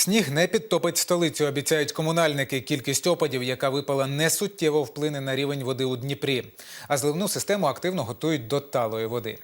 Сніг не підтопить столицю, обіцяють комунальники. Кількість опадів, яка випала, не суттєво вплине на рівень води у Дніпрі. А зливну систему активно готують до талої води.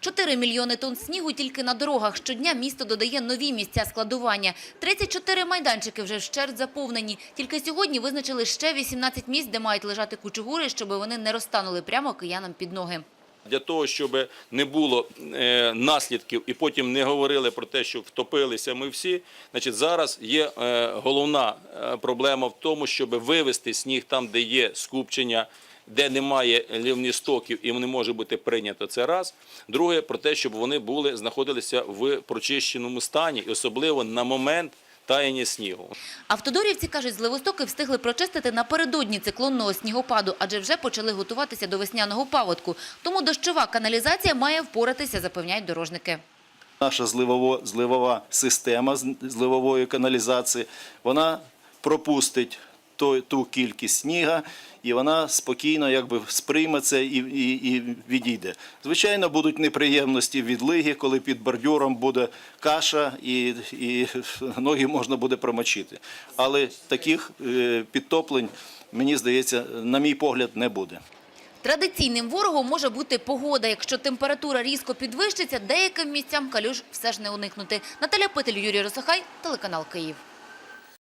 4 мільйони тонн снігу тільки на дорогах. Щодня місто додає нові місця складування. 34 майданчики вже вщерть заповнені. Тільки сьогодні визначили ще 18 місць, де мають лежати кучугури, щоб вони не розтанули прямо киянам під ноги. Для того, щоб не було е, наслідків і потім не говорили про те, що втопилися ми всі, значить зараз є е, головна е, проблема в тому, щоб вивести сніг там, де є скупчення, де немає лівністоків і не може бути прийнято. Це раз. Друге, про те, щоб вони були, знаходилися в прочищеному стані, і особливо на момент таяння снігу. Автодорівці кажуть, зливостоки встигли прочистити напередодні циклонного снігопаду, адже вже почали готуватися до весняного паводку. Тому дощова каналізація має впоратися, запевняють дорожники. Наша зливово, зливова система зливової каналізації, вона пропустить ту кількість сніга, і вона спокійно якби сприйме це і, і, і відійде. Звичайно, будуть неприємності від лиги, коли під бордюром буде каша і, і ноги можна буде промочити. Але таких е, підтоплень, мені здається, на мій погляд, не буде. Традиційним ворогом може бути погода. Якщо температура різко підвищиться, деяким місцям калюж все ж не уникнути. Наталя Петель, Юрій Росохай, телеканал Київ.